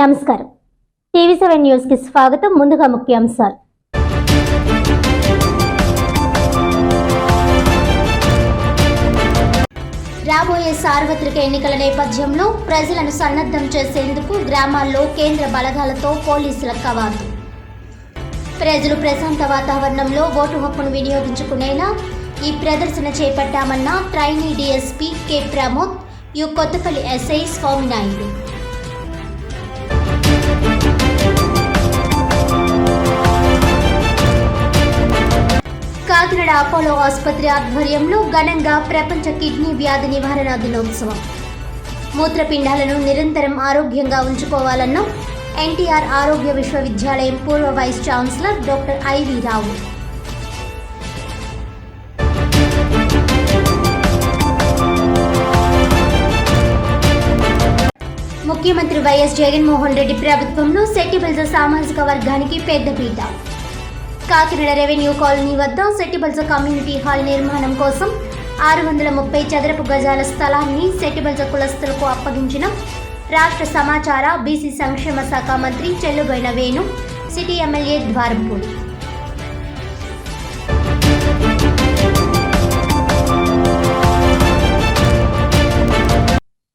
నమస్కారం. TV seven న్యూస్కి స్వాగతం. ముందుగా ముఖ్యాంశాలు. రాబోయే సార్వత్రిక ఎన్నికల నేపథ్యంలో ప్రజలను సన్నద్ధం చేసేందుకు గ్రామాల్లో కేంద్ర బలగాలతో పోలీసుల కవాతు. ప్రజలు ప్రశాంత వాతావరణంలో ఓటు హక్కును వినియోగించుకునేలా ఈ ప్రదర్శన చేపట్టామన్న trainee DSP K Pramod U Kothapalli SI Swaminaidu. Kakinada Apollo ఆసుపత్రి ఆధ్వర్యంలో ఘనంగా ప్రపంచ కిడ్నీ వ్యాధి నివారణ దినోత్సవం. మూత్రపిండాలను నిరంతరం ఆరోగ్యంగా ఉంచుకోవాలన్న ఎన్టీఆర్ ఆరోగ్య విశ్వవిద్యాలయం పూర్వ vice chancellor doctor IV Rao. ముఖ్యమంత్రి వైఎస్ జగన్మోహన్ రెడ్డి ప్రభుత్వంలో సెట్టిబల్జ సామాజిక వర్గానికి పెద్దపీట. కాకినాడ రెవెన్యూ కాలనీ వద్ద సెట్టిబల్స కమ్యూనిటీ హాల్ నిర్మాణం కోసం ఆరు వందల ముప్పై చదరపు గజాల స్థలాన్ని సెట్టిబల్జ కులస్తులకు అప్పగించిన రాష్ట్ర సమాచార బీసీ సంక్షేమ శాఖ మంత్రి చెల్లుబోయిన వేణు సిటీ ఎమ్మెల్యే ద్వారంపూడి.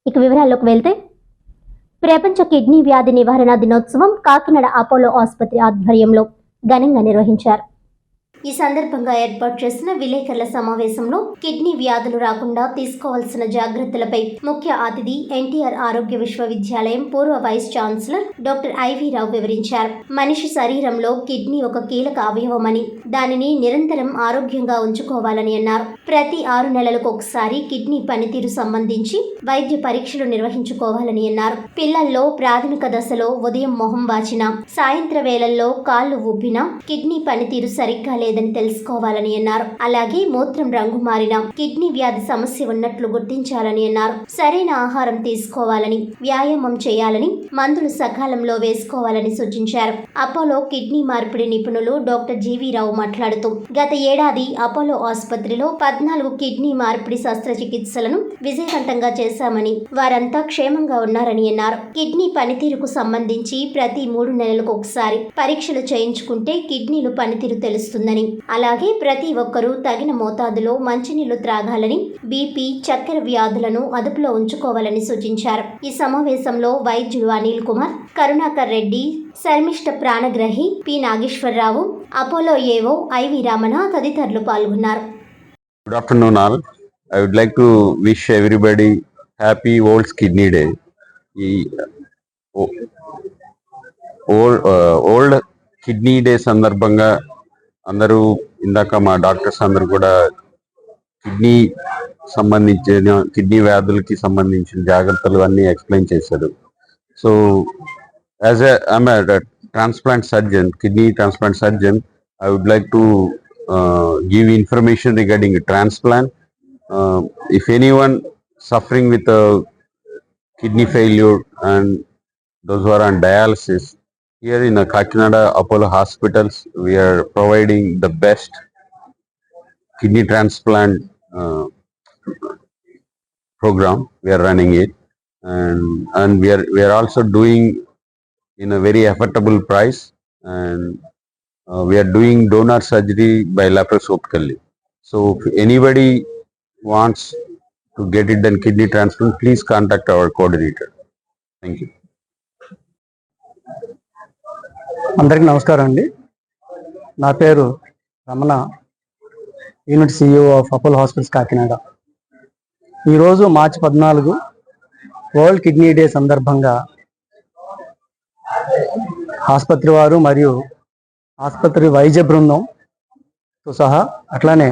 ఇక వివరాల్లోకి వెళ్తే ప్రపంచ కిడ్నీ వ్యాధి నివారణ దినోత్సవం కాకినాడ అపోలో ఆసుపత్రి ఆధ్వర్యంలో. ఘనంగా నిర్వహించారు ఈ సందర్భంగా ఏర్పాటు చేసిన విలేకరుల సమావేశంలో కిడ్నీ వ్యాధులు రాకుండా తీసుకోవాల్సిన జాగ్రత్తలపై ముఖ్య అతిథి ఎన్టీఆర్ ఆరోగ్య విశ్వవిద్యాలయం పూర్వ vice chancellor doctor IV Rao వివరించారు. మనిషి శరీరంలో కిడ్నీ ఒక కీలక అవయవమని దానిని నిరంతరం ఆరోగ్యంగా ఉంచుకోవాలని అన్నారు. ప్రతి ఆరు నెలలకు ఒకసారి కిడ్నీ పనితీరు సంబంధించి వైద్య పరీక్షలు నిర్వహించుకోవాలని అన్నారు. పిల్లల్లో ప్రాథమిక దశలో ఉదయం మొహం వాచిన సాయంత్ర వేళల్లో కాళ్ళు ఉబ్బినా కిడ్నీ పనితీరు సరిగ్గా లేదని తెలుసుకోవాలని అన్నారు. అలాగే మూత్రం రంగు మారిన కిడ్నీ వ్యాధి సమస్య ఉన్నట్లు గుర్తించాలని అన్నారు. సరైన ఆహారం తీసుకోవాలని వ్యాయామం చేయాలని మందులు సకాలంలో వేసుకోవాలని సూచించారు. అపోలో కిడ్నీ మార్పిడి నిపుణులు డాక్టర్ జీవీరావు మాట్లాడుతూ గత ఏడాది అపోలో ఆసుపత్రిలో పద్నాలుగు కిడ్నీ మార్పిడి శస్త్రచికిత్సలను విజయవంతంగా చేశామని వారంతా క్షేమంగా ఉన్నారని అన్నారు. కిడ్నీ పనితీరుకు సంబంధించి ప్రతి మూడు నెలలకు ఒకసారి పరీక్షలు చేయించుకుంటే కిడ్నీలు పనితీరు తెలుస్తుందని అలాగే ప్రతి ఒక్కరూ తగిన మోతాదులో మంచినీళ్ళు త్రాగాలని బీపీ చక్కెర వ్యాధులను అదుపులో ఉంచుకోవాలని సూచించారు. ఈ సమావేశంలో వైద్యులు Anil Kumar Karunakar Reddy Sharmishta Pranagrahi P Nageswara Rao Apollo AO IV Ramana తదితరులు పాల్గొన్నారు. Good afternoon, all. I would like to wish everybody happy ఈ ఓల్డ్ ఓల్డ్ కిడ్నీ డే సందర్భంగా అందరూ ఇందాక మా డాక్టర్స్ అందరు కూడా కిడ్నీ సంబంధించిన కిడ్నీ వ్యాధులకి సంబంధించిన జాగ్రత్తలు అన్ని ఎక్స్ప్లెయిన్ చేశారు. So as a transplant surgeon kidney transplant surgeon I would like to give information regarding transplant. If any one suffering with kidney failure and those are and dialysis here in Kakinada Apollo Hospitals, we are providing the best kidney transplant uh, program. We are running it, and and we are we are also doing in a very affordable price and uh, we are doing donor surgery by laparoscopically. So if anybody wants to get it done kidney transplant, please contact our coordinator. Thank you. అందరికీ నమస్కారం అండి. నా పేరు Ramana unit CEO of Apollo hospitals Kakinada. ఈరోజు మార్చి పద్నాలుగు world kidney day సందర్భంగా ఆసుపత్రి వారు మరియు ఆసుపత్రి వైద్య బృందంతో సహా అట్లానే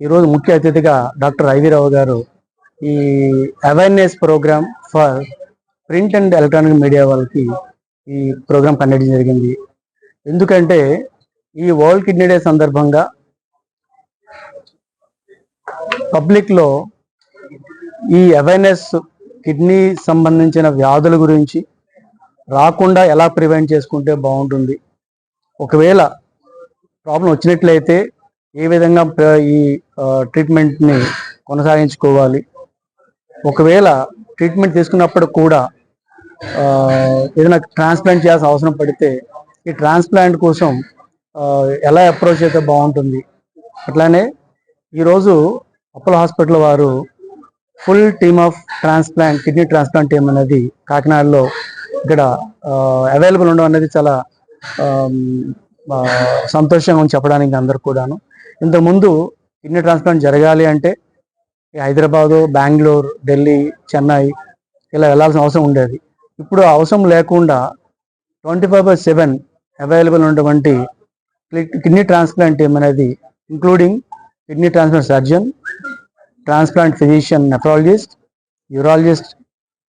ఈరోజు ముఖ్య అతిథిగా డాక్టర్ ఐవీరావు గారు ఈ awareness programme for print and electronic media వాళ్ళకి ఈ ప్రోగ్రామ్ కండక్ట్ జరిగింది. ఎందుకంటే ఈ వరల్డ్ కిడ్నీ డే సందర్భంగా పబ్లిక్లో ఈ అవేర్నెస్ కిడ్నీ సంబంధించిన వ్యాధుల గురించి రాకుండా ఎలా ప్రివెంట్ చేసుకుంటే బాగుంటుంది. ఒకవేళ ప్రాబ్లం వచ్చినట్లయితే ఏ విధంగా ఈ ట్రీట్మెంట్ని కొనసాగించుకోవాలి. ఒకవేళ ట్రీట్మెంట్ తీసుకున్నప్పుడు కూడా ఏదైనా ట్రాన్స్ప్లాంట్ చేయాల్సిన అవసరం పడితే ఈ ట్రాన్స్ప్లాంట్ కోసం ఎలా అప్రోచ్ అయితే బాగుంటుంది. అట్లానే ఈరోజు అపోలో హాస్పిటల్ వారు full team of transplant kidney transplant team అనేది కాకినాడలో ఇక్కడ అవైలబుల్ ఉండడం అనేది చాలా సంతోషంగా ఉంది చెప్పడానికి అందరు కూడాను. ఇంతకుముందు కిడ్నీ ట్రాన్స్ప్లాంట్ జరగాలి అంటే హైదరాబాదు బెంగళూరు ఢిల్లీ చెన్నై ఇలా వెళ్ళాల్సిన అవసరం ఉండేది. ఇప్పుడు అవసరం లేకుండా twenty five by seven available ఉన్నటువంటి కిడ్నీ ట్రాన్స్ప్లాంట్ టీమ్ అనేది including kidney transplant surgeon transplant physician nephrologist urologist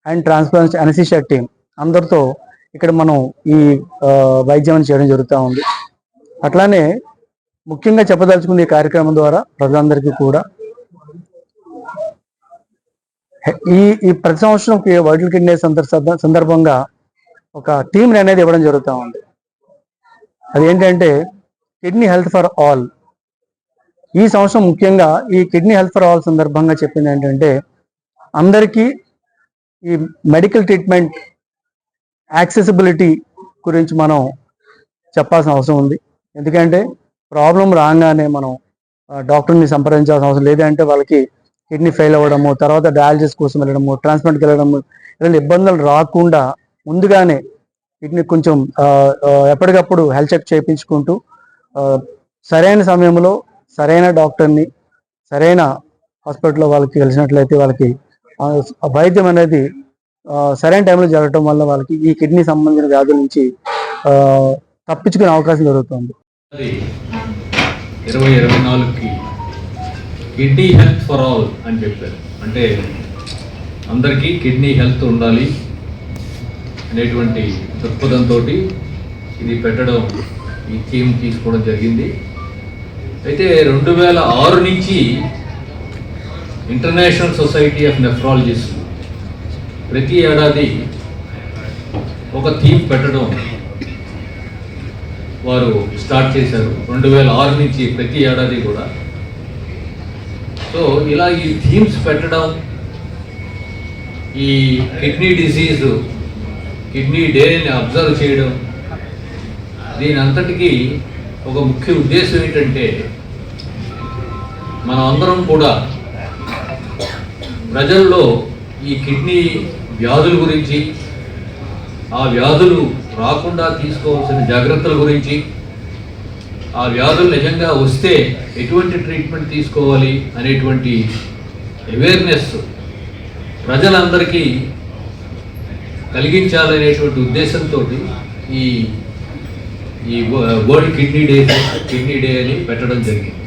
and transplant anaesthesia team అందరితో ఇక్కడ మనం ఈ వైద్యం చేయడం జరుగుతూ ఉంది. అట్లానే ముఖ్యంగా చెప్పదలుచుకున్న ఈ కార్యక్రమం ద్వారా ప్రజలందరికీ కూడా ఈ ఈ ప్రతి సంవత్సరం వరల్డ్ కిడ్నీ సందర్భంగా ఒక టీంని అనేది ఇవ్వడం జరుగుతూ ఉంది. అది ఏంటంటే కిడ్నీ హెల్త్ ఫర్ ఆల్. ఈ సంవత్సరం ముఖ్యంగా ఈ కిడ్నీ హెల్త్ ఫర్ ఆల్ సందర్భంగా చెప్పింది ఏంటంటే అందరికీ ఈ మెడికల్ ట్రీట్మెంట్ యాక్సెసిబిలిటీ గురించి మనం చెప్పాల్సిన అవసరం ఉంది. ఎందుకంటే ప్రాబ్లం రాగానే మనం డాక్టర్ని సంప్రదించాల్సిన అవసరం లేదంటే వాళ్ళకి కిడ్నీ ఫెయిల్ అవ్వడము తర్వాత డయాలసిస్ కోసం వెళ్ళడము ట్రాన్స్ప్లాంట్కి వెళ్ళడము ఇలాంటి ఇబ్బందులు రాకుండా ముందుగానే కిడ్నీ కొంచెం ఎప్పటికప్పుడు హెల్త్ చెక్ చేయించుకుంటూ సరైన సమయంలో సరైన డాక్టర్ని సరైన హాస్పిటల్లో వాళ్ళకి కలిసినట్లయితే వాళ్ళకి వైద్యం అనేది సరైన టైంలో జరగటం వల్ల వాళ్ళకి ఈ కిడ్నీ సంబంధించిన వ్యాధుల నుంచి తప్పించుకునే అవకాశం జరుగుతుంది ఇరవై ఇరవై నాలుగుకి కిడ్నీ హెల్త్ ఫర్ ఆల్ అని చెప్పారు. అంటే అందరికీ కిడ్నీ హెల్త్ ఉండాలి అనేటువంటి దృక్పథంతో ఇది పెట్టడం ఈ థీమ్ తీసుకోవడం జరిగింది. అయితే రెండు వేల ఆరు నుంచి ఇంటర్నేషనల్ సొసైటీ ఆఫ్ నెఫ్రాలజిస్ట్ ప్రతి ఏడాది ఒక థీమ్ పెట్టడం వారు స్టార్ట్ చేశారు. రెండు వేల ఆరు నుంచి ప్రతి ఏడాది కూడా. సో ఇలా ఈ థీమ్స్ పెట్టడం ఈ కిడ్నీ డిసీజ్ కిడ్నీ డేని అబ్జర్వ్ చేయడం. దీని అంతటికీ ఒక ముఖ్య ఉద్దేశం ఏంటంటే మనం అందరం కూడా ప్రజల్లో ఈ కిడ్నీ వ్యాధుల గురించి ఆ వ్యాధులు రాకుండా తీసుకోవాల్సిన జాగ్రత్తల గురించి ఆ వ్యాధులు నిజంగా వస్తే ఎటువంటి ట్రీట్మెంట్ తీసుకోవాలి అనేటువంటి అవేర్నెస్ ప్రజలందరికీ కలిగించాలనేటువంటి ఉద్దేశంతో ఈ ఈ world kidney day kidney day అని పెట్టడం జరిగింది.